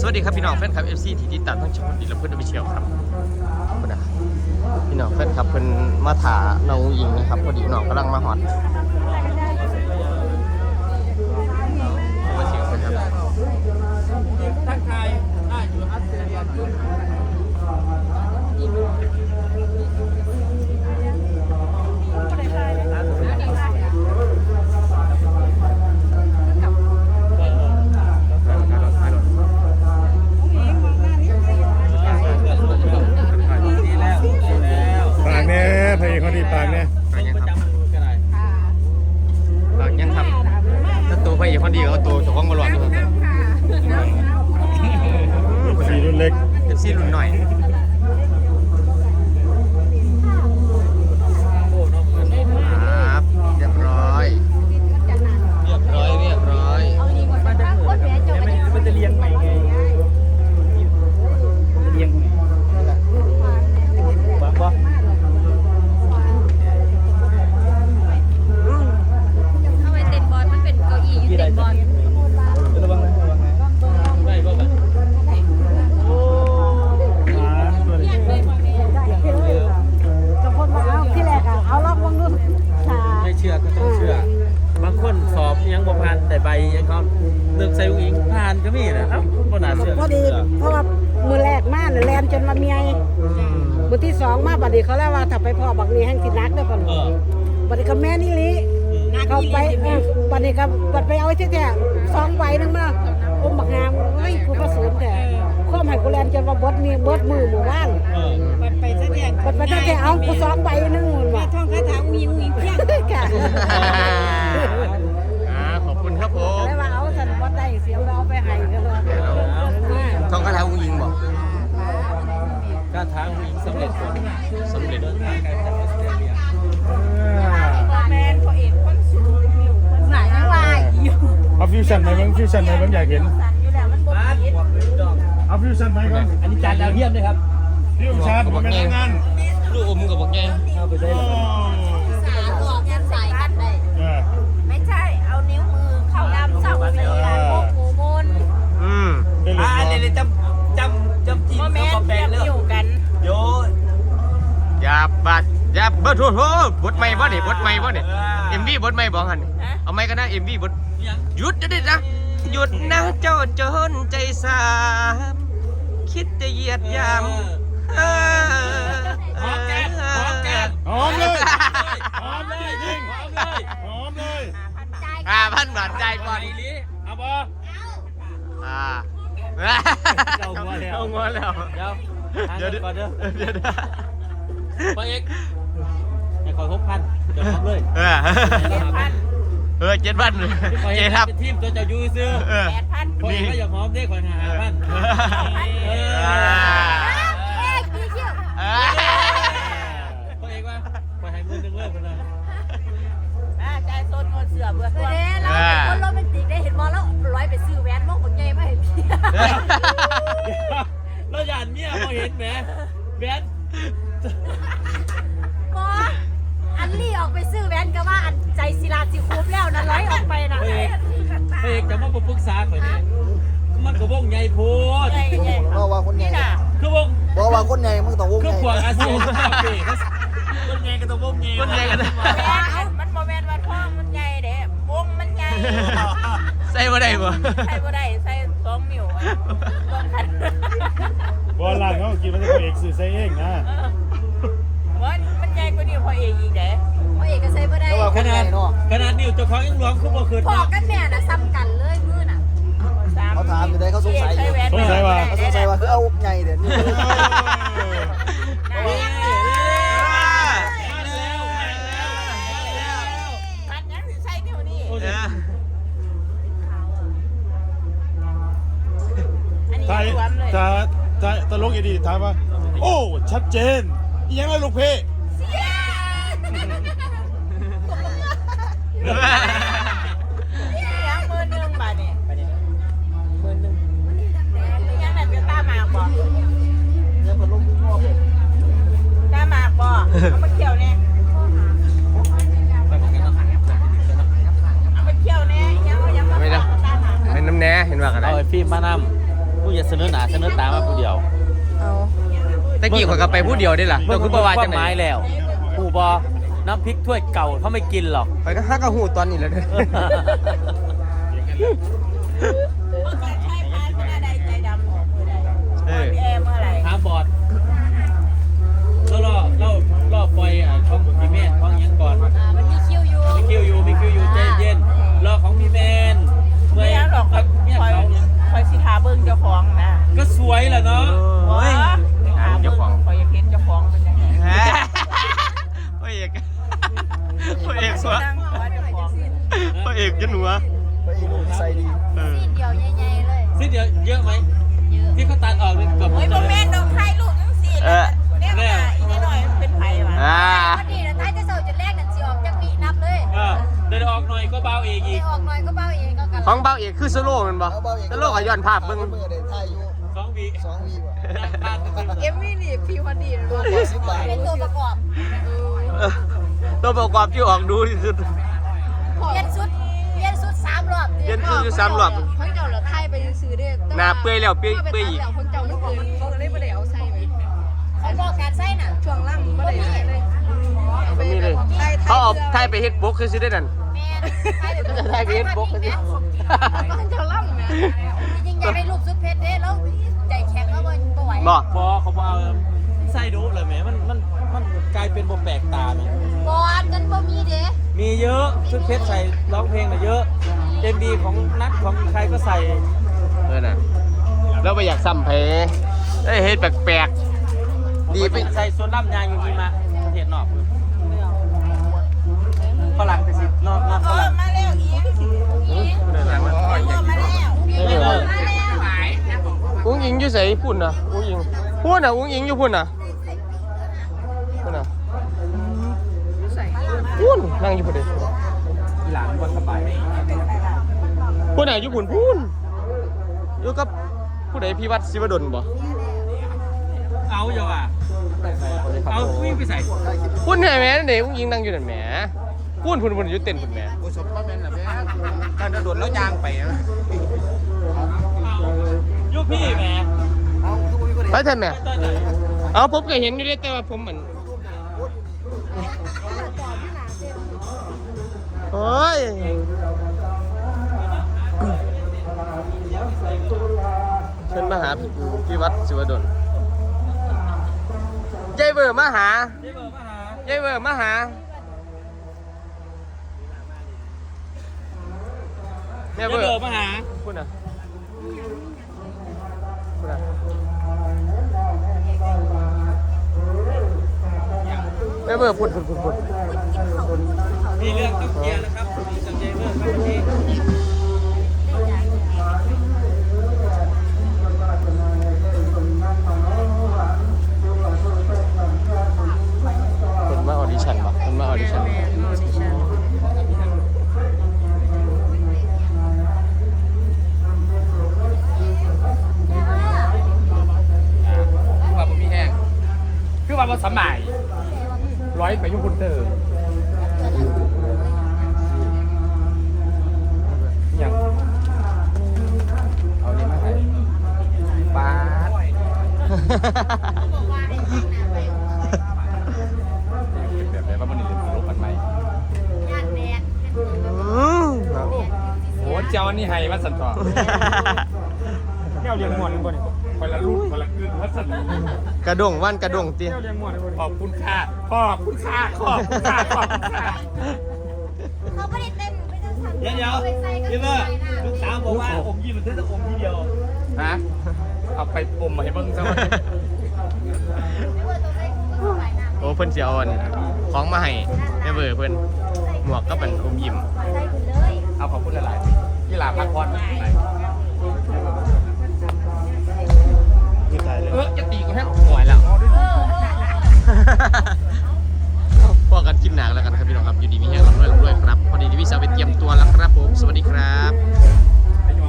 สวัสดีครับพี่น้องแฟนคลับ FC ที่ติดตามทั้งช่องดีและเพื่อนอวิเชียวครับขอบคุณนะพี่น้องแฟนคลับเพิ่นมาถาน้องอิงนะครับพอดีน้องกำลังมาหอดมาเสียงนะครับ ทักทายอ่าอยู่ออสเตรเลีย ปากแน่ พระเอกเขาดีปากแน่ฝากยังครับก็ได้ฝากยังครับถ้าตัวไปอย่างคนดีก็ตัวเจ้าของบอลลูนด้วยครับสีรุ่นเล็กเอฟซีรุ่นหน่อย ครับเรียบร้อย เรียบร้อย เรียบร้อย มันจะเลี้ยงใหม่ไงเลี้ยงใหม่บ้าบ้า ทำไมเต้นบอลมันเป็นเก้าอี้อยู่เต้นบอล ระวังนะระวังนะได้บ้าบ้าโอ้มาตัวนี้ กับคนมาเอาที่แรกอะเอาล็อกวงนู้นค่ะ ไม่เชื่อก็ต้องเชื่อ บางคนสอบยังบ่ผ่านแต่ใบยังเขานึกใส่อุ้งอิงผ่านก็มีนะเอ้าบ่น่าเชื่อ พอดีเพราะว่ามือแรกมาเนี่ยแลนจนมาเมียมือที่สองมาบัดนี้เขาเล่าว่าถ้าไปพ่อบักนี้ให้สินักเด้อพ่อหนูเออบัดนี้ก็แม่นี่ลิเขาไปเออบัดนี้ก็บัดไปเอาไอ้ที่แท้สองใบนึงมาอมบักงามเฮ้ยกูก็สูงแต่ข้อมให้กูแลนจนว่าบดมีบดมือหมู่บ้านเออบัดไปซะแท้บัดไปซะแท้เอากูสองใบนึงหมดว่ะท่องคาถาอุ้งอุ้งเพียงค่ะ อ่าขอบคุณครับผม แล้วว่าเอาสันบดได้เสียงเราเอาไปให้ก็เลย ทองคาถาอุ้งยิงบอกการทางอุ้งอิงสำเร็จผลสำเร็จเดินทางไกลจากออสเตรเลียแมนพอเอกคนสูงอยู่คนหนายังวายอยู่เอาฟิวชั่นไหมบ้างฟิวชั่นไหมบ้างอยากเห็นสั่นอยู่แล้วมันบนบ้านคิดบอกเลยดอกเอาฟิวชั่นไหมก่อนอันนี้จานดาวเทียมเลยครับฟิวชั่นมันเป็นงานลูกอมกับบอกไงเข้าไปได้ โอ้ เลย สาหลอกยันใส่กันได้ เออ ไม่ใช่ เอานิ้วมือเข้าดำเสาใส่กันพวกหมูมน อืม ได้เลย อ่าเดี๋ยวจำจำจำจีน โมแมน เขาแปล เทีย ง บ เรื่อง อยู่กัน โย อย่า บาดอย่าเบิดโทษโทษบทใหม่บ่นี่บทใหม่บ่นี่เอ็มวีบทใหม่บอกหันเอาไม่ก็นะเอ็มวีบทยังหยุดจะได้นะหยุดนะเจ้าโจรใจสามคิดจะเหยียดยามเออหอมแก้มหอมแก้มหอมเลยหอมเลยยิงหอมเลยหอมเลยห้าพันบาทใจายก่อนไอ้ลิเอาบ่อ่าเอางัวแล้วเอางัวแล้วเดี๋ยวหาเงินก่อนเด้อเดี๋ยวเดี๋ยว พ่อเอกให้ขอหกพันเดี๋ยวพร้อมเลยเออเออ เจ็ดพันพ่อเจ็เอดกครับเป็นทีมตัวเจ้ายูซื้อเออ แปดพันพ่อเอกก็อยากหอมได้ขอหาพันเอออ่าเอ๊ะพี่เชี่ยวอ่าพ่อเอกว่าไปให้มือหนึ่งเลยคนละอ่าใจโซนเงินเสือเบื่อตัวเด้เราเป็นคนโรแมนติกได้เห็นมอแล้วร้อยไปซื้อแหวนมกของเจมาเห็นพี่เราหยาดเมียพอเห็นไหมแบน ว่าคนใหญ่นี่น่ะคือวงบอกว่าคนใหญ่มึงต้องวงคืใหอญ่พวกอาเซียนคนใหญ่ก็ต้องวงใหญ่คนใหญ่กันนะแม่นมันโมเมนต์ว่าท้องมันใหญ่เด้วงมันใหญ่ใส่บ่ได้บ่ใส่บ่ได้ใส่สองนิ้วอะเบิ่งคันบอลลานเขากินมันจะพระเอกสื่อใส่เองนะว่ามันใหญ่กว่านี้พอเอกอีกเด้พอเอกก็ใส่บ่ได้แต่ว่าคขนใหนาญ่ดเนาะขนาดนิ้วเจ้าของยังหลวมคือบ่คืนพอกันแม่น่ะซ้ำกันเลยมือน่ะเขาถามอยู่ได้เขาสงสัยอยู่ อเอาใหญ่เดี๋ยวนี้พันยังสิใส่นิ้วนี่โอ้ยเอออันนี้ถ้ารวมเลยถ้าถ้าตลกอีดีถามว่า โอ้ ชัดเจนอีหยังไงลูกเพ่ยั เอามาเคี่ยวแน่เอามาเคี่ยวแน่ยังเอายังมาไม่นะตาหมากเป็นน้ำแหน่เห็นว่ากันได้เอาไอ้ฟิล์มมานำมึงอย่าเสนอหนาเสนอตามาผู้เดียวเอาตะกี้ข่อยก็ไปผู้เดียวได้ล่ะเมื่เดี๋อยวคุคุณณบบ่อกว่าว่าจังไม้ได๋แล้วปู่บอน้ำพริกถ้วยเก่าเขาไม่กินหรอก ข่อยก็ฮักกะฮู้ตอนนี้แหล้วเด้อ คือโซโล่แมันบ่โซโล่ก็ย้อนภาพเบิ่งเมื่อได้ถ่ายอยู่สองวีสองวีว่ะนั่งพลาดกันเอ็มมี่นี่พี่พอดีตัวกว่าสิบบาทเป็นตัวประกอบเออตัวประกอบที่ออกดูที่สุดเปลี่ยนชุดเปลี่ยนชุดสามรอบเปลี่ยนชุดอยู่สามรอบ เพิ่งเจ้าเหลือไทยไปซื้อเด้หน้าเปื่อยแล้วเปื่อยเปื่อยอีก เพิ่งเจ้ามันเกินเขาเลยไม่ได้เอาใส่ไหมเขาบอกการใส่น่ะช่วงล่างไม่ได้ใส่เลยมันมีเลยเขาเอาไทยไปเฮ็ดบุ๊กคือสิได้นั่นแม่ไทยก็ จะไทยไปเฮ็ดบุ๊กคือสิ มันจะล่ำแม่จริงๆอยากได้รูปชุดเพชรเด้แล้วใจแข็งแล้วบ่ไหวบ่บอเขาบอกเอาใส่ดูเลยแหมมันมันมันกลายเป็นโบแปลกตาเนี่ยบอดกันบ่มีเด้มีเยอะชุดเพชรใส่ร้องเพลงน่ะเยอะเอ็มบีของนัดของใครก็ใส่เออน่ะแล้วไปอยากซ้ำเพเอ้ยเฮ็ดแปลกๆ ดีไปใส่ส่วนล่ำยางอยู่นี่มาประเทศนอก ฝรั่งแต่สินอกนอกฝรั่งมาแล้วอีกเดินทางมาเออมาแล้วเอออุ้งอิงอยู่ไสพุ่นน่ะอุ้งอิงพุ่นน่ะอุ้งอิงอยู่พุ่นน่ะพุ่นน่ะพุ่นนั่งอยู่พุ่นเด้หลังก็สบายพุ่นน่ะอยู่พุ่นพุ่นอยู่กับผู้ใดพี่วัดศิวดลบ่เอาอยู่อะเอาวิ่งไปใส่พุ่นแหแม่นั่นเด้อุ้งอิงนั่งอยู่นั่นแหม พุ่นพุ่นพุ่นอยู่เต้นพุ่นแหมกูสมป้าแม่นล่ะแม่การโดดแล้วยางไปนะยุพี่แหมเอาทุกคนก็ได้ไปเถอะแม่เอาผมก็เห็นอยู่เด้แต่ว่าผมเหมือนโอ้ยเพิ่นมาหาพี่วัดศิวดลยายเบอร์มาหาเจ๊เบอร์มาหายายเบอร์ มาหาแม่เจ๊เบอเบอร์ร์มาหาคุณอะคุณอะแม่เบอร์พุ่นพุ่นพุ่นพุ่นมีเรื่องต้องเคลียร์นะครับมีกับเจ๊เบอร์ครับวันนี้ เพิ่นมาออดิชั่นบ่เพิ่นมาออดิชั่น คือว่าผมมีแห้งคือ ว่าบ่สมัยร้อยไปยุ่งคุณเตอร์ยังเอานี่มาให้ปาดแบบไหนว่ามันนี่เป็นรูปปันไหมงานแดดอืมโอ้เจ้านี่ให้มาสันต่อแก้วเลี้ยงมวนนึงบ่นี่คนละรุ่นคนละกึ่ง ว่าสันกระดงว่านกระดงติแก้วเลี้ยงมวนนึงบ่นี่ขอบคุณค่าขอบคุณค่าขอบคุณค่าขอบคุณค่าเขาไม่ได้เต้นไม่ได้สั่นเดี๋ยวเดี๋ยวไปใส่ก็เจ๊เบอร์ใส่หน้าลูกสาวบอกว่าอมยิ้มมันถึงจะอมทีเดียวฮะเอาไปอมมาให้เบิ่งซะว่าไม่ว่าตัวใส่ก็ใส่หน้าโอ้เพิ่นสิเอาอันของมาให้แม่เบอร์เพิ่นหมวกก็เป็นอมยิ้มใส่คุณเลยเอาขอบคุณหลายๆที่ลาพักผ่อน พอกันคลิปหนักแล้วกันครับพี่น้องครับอยู่ดีมีแห้งลำด้วยลำด้วยครับพอดีที่พี่สาวไปเตรียมตัวแล้วครับผม สวัสดีครับ